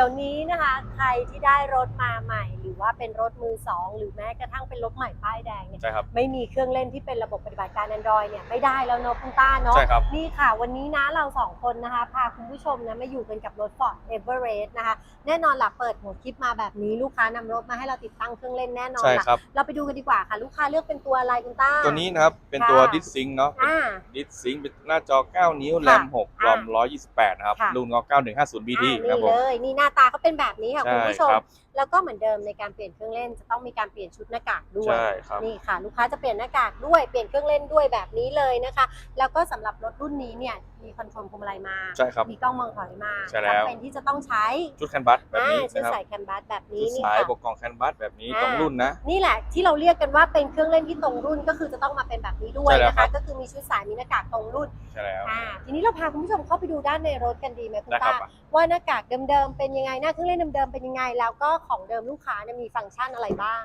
ดี๋ยวนี้นะคะ ใครที่ได้รถมาใหม่ หรือว่าเป็นรถมือสองหรือแม้กระทั่งเป็นรถใหม่ป้ายแดงเนี่ยใช่ครับ ไม่มีเครื่องเล่นที่เป็นระบบปฏิบัติการ Android เนี่ยไม่ได้แล้วเนาะคุณต้าเนาะใช่ครับ นี่ค่ะวันนี้นะเราสองคนนะคะ พาคุณผู้ชมนะมาอยู่กันกับรถ Ford Everest นะคะ แน่นอนหลับเปิดหัวคลิปมาแบบนี้ลูกค้านำรถมาให้เราติดตั้งเครื่องเล่นแน่นอนใช่ล่ะครับ เราไปดูกันดีกว่าค่ะ ลูกค้าเลือกเป็นตัวอะไรคุณต้าตัวนี้นะครับ เป็นตัวค่ะดิสซิงเนาะอ่า ดิสซิงเป็นหน้าจอ 9 นิ้ว แรม 6 รอม 128 นะครับ ค่ะ รุ่นก็9150 BD อ่าครับนี่ผม เลยนี่หน้าตาเขาเป็นแบบนี้ค่ะคุณผู้ชม แล้วก็เหมือนเดิมในการเปลี่ยนเครื่องเล่นจะต้องมีการเปลี่ยนชุดหน้ากากด้วยใช่ครับนี่ค่ะ ลูกค้าจะเปลี่ยนหน้ากากด้วยเปลี่ยนเครื่องเล่นด้วยแบบนี้เลยนะคะ แล้วก็สำหรับรถรุ่นนี้เนี่ยมีคอนโทรลพวงมาลัยมาใช่ครับมีกล้องมองถอยมาใช่แล้วจำเป็นที่จะต้องใช้ชุดแคนบัสแบบอ่านี้ชุดนะครับใส่แคนบัสแบบนี้ชุดนี่สายค่ะบวกกล่องแคนบัสแบบนี้อ่าตรงรุ่นนะนี่แหละที่เราเรียกกันว่าเป็นเครื่องเล่นที่ตรงรุ่นก็คือจะต้องมาเป็นแบบนี้ด้วยใช่แล้วนะครัคะบก็คือมีชุดสายมีหน้ากากตรงรุ่นใช่แล้วอ่าทีนี้เราพาคุณผู้ชมเข้าไปดูด้านในรถกันดีไหมคุณได้ครัตาบอะว่าหน้ากากเดิมๆเป็นยังไงหน้าเครื่องเล่นเดิมๆเป็นยังไงแล้วก็ของเดิมลูกค้าเนี่ยมีฟังก์ชันอะไรบ้าง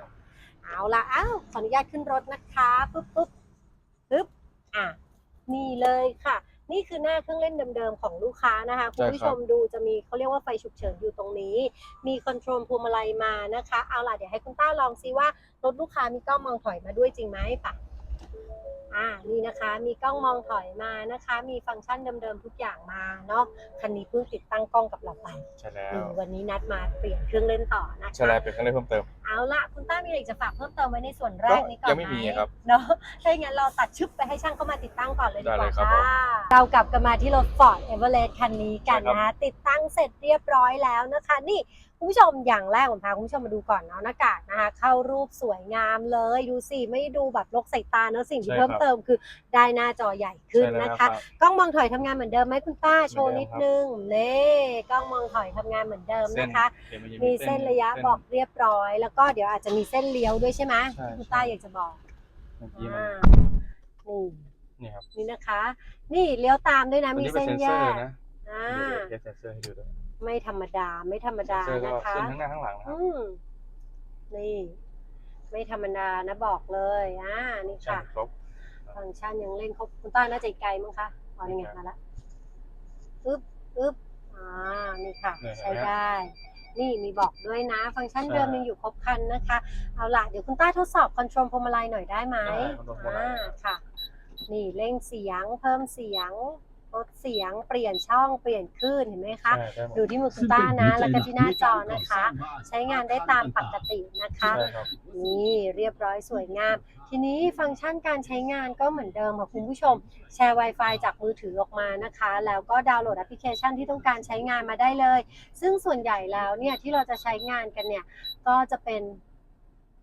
เอาละอ้าวขออนุญาตขึ้นรถนะคะปุ๊บปุ๊บปุ๊บอะนี่เลยค่ะ นี่คือหน้าเครื่องเล่นเดิมๆของลูกค้านะคะคุณผู้ชมดูจะมีเขาเรียกว่าไฟฉุกเฉินอยู่ตรงนี้ มีคอนโทรลพวงมาลัยมานะคะ เอาล่ะเดี๋ยวให้คุณต้าลองซิว่ารถลูกค้ามีกล้องมองถอยมาด้วยจริงไหมป่ะ อ่านี่นะคะมีกล้องมองถอยมานะคะ มีฟังก์ชันเดิมๆทุกอย่างมาเนาะคันนี้เพิ่งติดตั้งกล้องกับเราไปใช่แล้วนี่วันนี้นัดมาเปลี่ยนเครื่องเล่นต่อนะคะใช่แล้วเป็นเครื่องเล่นเพิ่มเติมเอาละคุณต้ามีอะไรจะฝากเพิ่มเติมไว้ในส่วนแรกนี้ก่อนยังไม่มีครับเนาะถ้าอย่างนั้นเราตัดชึบไปให้ช่างเข้ามาติดตั้งก่อนเลยดีกได้เลว่ายครับค่ะเรากลับกันมาที่รถ Ford Everest คันนี้กันใช่ครับนะคะติดตั้งเสร็จเรียบร้อยแล้วนะคะ นี่คุณผู้ชมอย่างแรกผมพาคุณผู้ชมมาดูก่อนเนาะหน้ากากนะคะ เข้ารูปสวยงามเลย ดูสิไม่ดูแบบลกใส่ตาเนาะสิ่งที่ใช่เพิ่มครับเติมคือได้หน้าจอใหญ่ขึ้นใช่แล้วนะคะรับกล้องมองถอยทำงานเหมือนเดิมไหมคุณต้าโชว์เหมืนิอนดเดิมครับ นึงเน่กล้องมองถอยทำงานเหมือนเดิมเส้นนะคะ เดี๋ยวมันจมีเส้นระยะเส้น บอกเรียบร้อย แล้วก็เดี๋ยวอาจจะมีเส้นเลี้ยวด้วยใช่ไหมใช่ ที่คุณใช่ต้าอยากจะบอกเมื่อกี้มันอ่านี่นี่ครับนี่นะคะ นี่เลี้ยวตามด้วยนะตัวมีนี้เป็นเส้นเซนแยเซอร์กนะอ่า เดี๋ยวเดี๋ยวเซนเซอร์ให้ดูด้วย ไม่ธรรมดาไม่ธรรมดาเซนเซอร์ก็นะคะเส้นทั้งหน้าข้างหลังนะครับอืมนี่ ไม่ธรรมดานะบอกเลยอ่านี่ใช่ค่ะครบ ฟังก์ชันยังเล่นครบคุณต้าน่าจะไกลมั้งคะอ๋อนี่ไงมาละอึ๊บอึ๊บอ่านี่ค่ะ เนี่ยเห็นใช้ไหมได้ นี่มีบอกด้วยนะ ฟังก์ชันใช่เดิมยังอยู่ครบครันนะคะ เอาล่ะ เดี๋ยวคุณต้าทดสอบคอนโทรลพวงมาลัยหน่อยได้ไหมได้คอนโทรลพวงมาลัย อ่าค่ะ นี่เร่งเสียงเพิ่มเสียง ลดเสียงเปลี่ยนช่องเปลี่ยนคลื่นเห็นไหมคะใช่ได้หมดดูที่มือคุณต้านะ แล้วก็ที่หน้าจอนะคะ ใช้งานได้ตามปกตินะคะใช่ครับนี่เรียบร้อยสวยงาม ทีนี้ฟังก์ชันการใช้งานก็เหมือนเดิมค่ะคุณผู้ชม แชร์ Wi-Fi จากมือถือออกมานะคะ แล้วก็ดาวน์โหลดแอปพลิเคชันที่ต้องการใช้งานมาได้เลย ซึ่งส่วนใหญ่แล้วเนี่ยที่เราจะใช้งานกันเนี่ยก็จะเป็น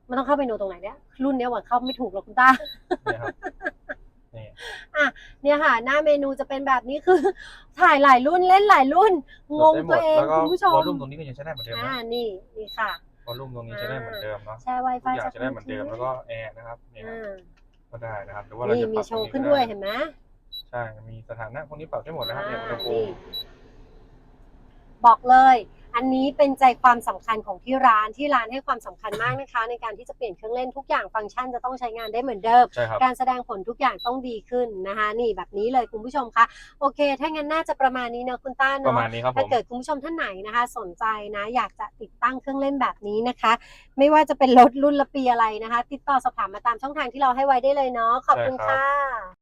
มันต้องเข้าไปโนตรงไหนเนี่ยรุ่นเนี้ยหวังเข้าไม่ถูกหรอกคุณตา เนี่ยครับนี่เนี่ยค่ะ หน้าเมนูจะเป็นแบบนี้คือ ถ่ายหลายรุ่นเล่นหลายรุ่น งงได้หมตัวดเองแล้วก็คุณผู้ชวอมลลุ่มตรงนี้ก็ยังใช้ได้เหมือนเดิมอ่านะนี่นี่ค่ะวอลลุ่มตรงนี้ใช้ได้เหมือนเดิมเนาะแชร์ทุก Wi-Fi อย่างจากใช้ได้เหมือนเดิมถืแล้วก็แอร์นะครับนี่ครับอ่าก็ได้นะครับหรือว่าเรานี่จะปมีรับโชว์ขึ้นด้วยเห็นไหมใช่มีสถานะพวกนี้ปรับได้หมดนะครับเนี่ยอุณหภูนี่มิ บอกเลย อันนี้เป็นใจความสำคัญของที่ร้านที่ร้านให้ความสำคัญมากนะคะ ในการที่จะเปลี่ยนเครื่องเล่นทุกอย่างฟังก์ชันจะต้องใช้งานได้เหมือนเดิมใช่ครับการแสดงผลทุกอย่างต้องดีขึ้นนะคะ นี่แบบนี้เลยคุณผู้ชมคะโอเค ถ้างั้นน่าจะประมาณนี้เนอะคุณต้าประเนาะมาณนี้ครับผถ้ามเกิดคุณผู้ชมท่านไหนนะคะ สนใจนะ อยากจะติดตั้งเครื่องเล่นแบบนี้นะคะ ไม่ว่าจะเป็นรถรุ่นละปีอะไรนะคะ ติดต่อสอบถามมาตามช่องทางที่เราให้ไว้ได้เลยเนาะขอบคุณใช่ครับค่ะ